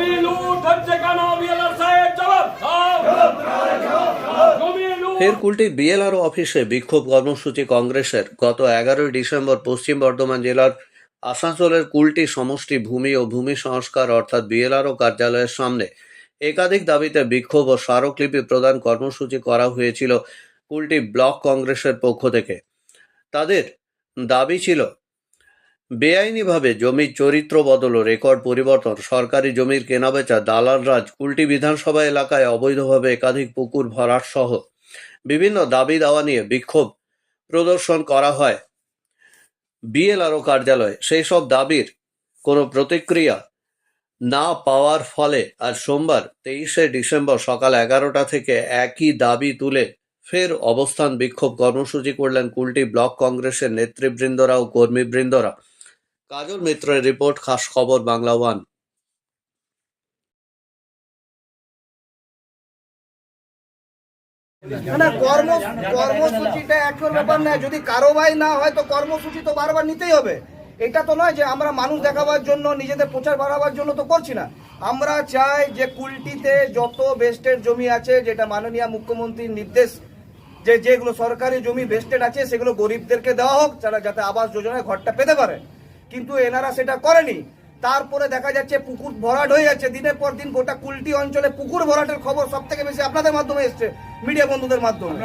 জমি বিএলআর ফের কুলটির বিএলআরও অফিসে বিক্ষোভ কর্মসূচি কংগ্রেসের। গত এগারোই ডিসেম্বর পশ্চিম বর্ধমান জেলার আসানসোলের কুলটি সমষ্টি ভূমি ও ভূমি সংস্কার অর্থাৎ বিএলআরও কার্যালয়ের সামনে একাধিক দাবিতে বিক্ষোভ ও স্মারকলিপি প্রদান কর্মসূচি করা হয়েছিল কুলটি ব্লক কংগ্রেসের পক্ষ থেকে। তাদের দাবি ছিল বেআইনিভাবে জমির চরিত্র বদল ও রেকর্ড পরিবর্তন, সরকারি জমির কেনাবেচা, দালাল রাজ কুলটি বিধানসভা এলাকায় অবৈধভাবে একাধিক পুকুর ভরাট সহ বিভিন্ন দাবি দাওয়া নিয়ে বিক্ষোভ প্রদর্শন করা হয়। বিএলআরও কার্যালয়ে, সেই সব দাবির কোনো প্রতিক্রিয়া না পাওয়ার ফলে আজ সোমবার তেইশে ডিসেম্বর সকাল এগারোটা থেকে একই দাবি তুলে ফের অবস্থান বিক্ষোভ কর্মসূচি করলেন কুলটি ব্লক কংগ্রেসের নেতৃবৃন্দরা ও কর্মীবৃন্দরা। কাজল মিত্রের রিপোর্ট, খাস খবর, বাংলা ওয়ান। কর্মসূচিটা এখন ব্যাপার না, যদি কারোবাই না হয়, তো কর্মসূচি তো বারবার নিতেই হবে। এটা তো নয় যে আমরা মানুষ দেখাবার জন্য, নিজেদের প্রচার বাড়াবার জন্য তো করছি না। আমরা চাই যে কুলটিতে যত বেস্টের জমি আছে, যেটা মাননীয় মুখ্যমন্ত্রীর নির্দেশ, যে যেগুলো সরকারি জমি বেস্টেড আছে, সেগুলো গরিবদেরকে দেওয়া হোক যারা যাতে আবাস যোজনায় ঘরটা পেতে পারে। কিন্তু এনারা সেটা করেনি। তারপরে দেখা যাচ্ছে পুকুর ভরাট হয়ে যাচ্ছে। দিনের পর দিন গোটা কুলটি অঞ্চলে পুকুর ভরাটের খবর সব থেকে বেশি আপনাদের মাধ্যমে এসছে মিডিয়া বন্ধুদের মাধ্যমে?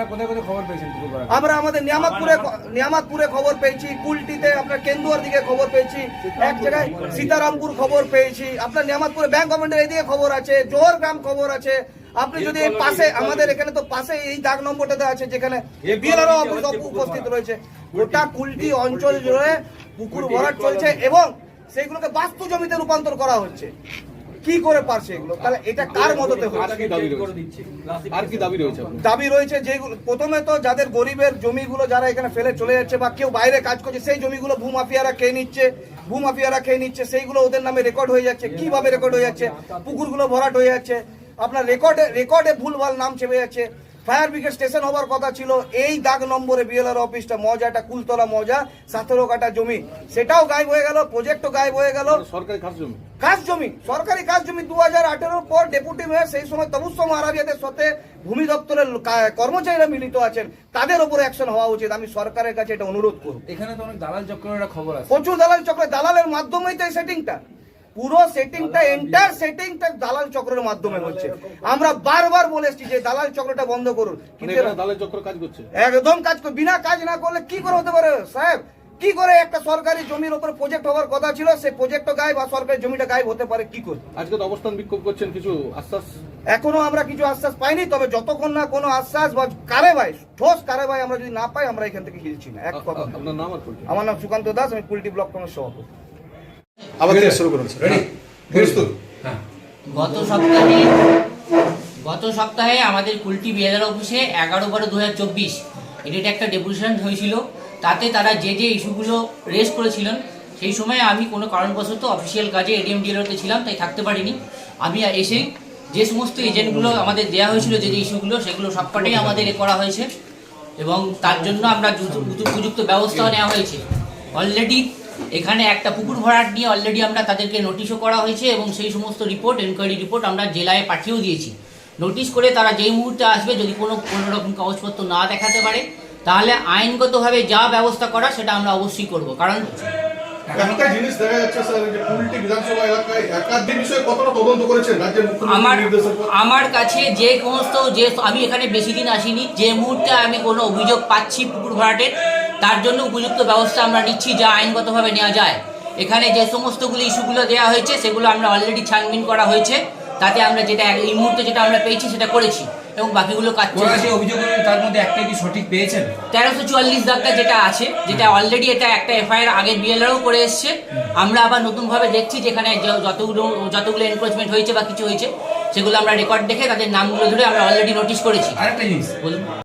আমরা আমাদের নিয়ামতপুরে নিয়ামতপুরে খবর পেয়েছি কুলটিতে আপনার কেন্দুয়ার দিকে খবর পেয়েছি এক জায়গায় সীতারামপুর খবর পেয়েছি। আপনার নিয়ামতপুরে ব্যাংক গভর্নমেন্টের এদিকে খবর আছে জোহর গ্রাম খবর আছে। আপনি যদি এই পাশে আমাদের এখানে তো পাশে এই দাগ নম্বরটাতে আছে যেখানে বিএলআরও উপস্থিত রয়েছে। গোটা কুলটি অঞ্চল জুড়ে পুকুর ভরাট চলছে এবং সেইগুলোকে বাস্তু জমিতে রূপান্তর করা হচ্ছে। কি করে পারছে এগুলো? তাহলে এটা কার মদতে আর কি দাবি রয়েছে? আর কি দাবি রয়েছে আপনার? দাবি রয়েছে যেগুলো প্রথমে তো যাদের গরিবের জমিগুলো যারা এখানে ফেলে চলে যাচ্ছে বা কেউ বাইরে কাজ করছে সেই জমিগুলো ভূমাফিয়ারা খেয়ে নিচ্ছে ভূমাফিয়ারা খেয়ে নিচ্ছে সেইগুলো ওদের নামে রেকর্ড হয়ে যাচ্ছে। কীভাবে রেকর্ড হয়ে যাচ্ছে? পুকুরগুলো ভরাট হয়ে যাচ্ছে। আপনার রেকর্ডে রেকর্ডে ভুলভাল নাম চেপে যাচ্ছে। ফায়ার ব্রিগেড স্টেশন হওয়ার কথা ছিল। এই দাগ নম্বরে বিএলআর অফিসটা মজাটা কুলতলা মজা সতেরো কাটা জমি। সেটাও গায়েব হয়ে গেল প্রজেক্টও গায়েব হয়ে গেল। সরকারি খাস জমি? কাজ জমি সরকারি কাজ জমি। দু হাজার আঠেরোর পর ডেপুটি মেয়র সেই সময় তবুস্ব মহারাজাদের সাথে ভূমি দপ্তরের কর্মচারীরা মিলিত আছেন। তাদের উপর অ্যাকশন হওয়া উচিত। আমি সরকারের কাছে এটা অনুরোধ করব। এখানে তো অনেক দালাল চক্রের খবর আছে। প্রচুর দালাল চক্র। দালালের মাধ্যমেই তো এই সেটিংটা পুরো সেটিংটা এন্টার সেটিংটা দালাল চক্রের মাধ্যমে হচ্ছে। আমরা বারবার বলে এসেছি যে দালাল চক্রটা বন্ধ করুন। মানে কিন্তু দালাল চক্র কাজ করছে? একদম কাজ করে বিনা কাজ না করলে কি করে হতে পারে সাহেব? কি করে একটা সরকারি জমির উপর প্রজেক্ট হওয়ার কথা ছিল সেই প্রজেক্টও গায়েব আর সরকারি জমিটা গায়েব হতে পারে কি করে? আজকে তো অবস্থান বিক্ষোভ করছেন কিছু আশ্বাস? এখনও আমরা কিছু আশ্বাস পাইনি তবে যতক্ষণ না কোনো আশ্বাস বা কারে ভাই ঠোস কারে ভাই আমরা যদি না পাই আমরা এখান থেকে হিলছি না এক কথা আমার নাম সুকান্ত দাস আমি কুলটি ব্লক কংগ্রেস সভাপতি। আবার থেকে শুরু করুন গত সপ্তাহে গত সপ্তাহে আমাদের কুলটি বিএলআর অফিসে এগারো বারো দু হাজার চব্বিশ এডিট একটা ডেপুটেশন হয়েছিল। তাতে তারা যে যে ইস্যুগুলো রেজ করেছিলেন সেই সময় আমি কোনো কারণবশত অফিসিয়াল কাজে এডিএম ডিএলওতে ছিলাম তাই থাকতে পারিনি। আমি এসে যে সমস্ত এজেন্টগুলো আমাদের দেওয়া হয়েছিল যে যে ইস্যুগুলো সেগুলো সবকটাই আমাদের এ করা হয়েছে। এবং তার জন্য আমরা উপযুক্ত ব্যবস্থাও নেওয়া হয়েছে। অলরেডি এখানে একটা পুকুর ভরাট নিয়ে অলরেডি আমরা তাদেরকে নোটিশও করা হয়েছে এবং সেই সমস্ত রিপোর্ট এনকোয়ারি রিপোর্ট আমরা জেলায় পাঠিয়েও দিয়েছি। নোটিশ করে তারা যেই মুহূর্তে আসবে যদি কোনো কোনো রকম কাগজপত্র না দেখাতে পারে তাহলে আইনগতভাবে যা ব্যবস্থা করা সেটা আমরা অবশ্যই করব। কারণ একটা জিনিস দেখা যাচ্ছে স্যার যে কুলটি বিধানসভা এলাকায় একাধিক বিষয়ে কতটা তদন্ত করেছেন রাজ্যের আমার আমার কাছে যে সমস্ত যে আমি এখানে বেশি দিন আসিনি যে মুহূর্তে আমি কোনো অভিযোগ পাচ্ছি পুকুর ভরাটের তার জন্য উপযুক্ত ব্যবস্থা আমরা নিচ্ছি যা আইনগতভাবে নেওয়া যায়। এখানে যে সমস্তগুলো ইস্যুগুলো দেওয়া হয়েছে সেগুলো আমরা অলরেডি ছানবিন করা হয়েছে। তাতে আমরা যেটা এই মুহূর্তে যেটা আমরা পেয়েছি সেটা করেছি এবং বাকিগুলো কাজ চলছে। অভিযোগ তার মধ্যে একটাই কি সঠিক পেয়েছেন? তেরোশো চুয়াল্লিশ দাগটা যেটা আছে যেটা অলরেডি এটা একটা এফআইআর আগের বিএলআরও করে এসছে। আমরা আবার নতুনভাবে দেখছি যেখানে যতগুলো যতগুলো এনক্রোচমেন্ট হয়েছে বা কিছু হয়েছে সেগুলো আমরা রেকর্ড দেখে তাদের নামগুলো ধরে আমরা অলরেডি নোটিশ করেছি। আরেকটা জিনিস বলুন।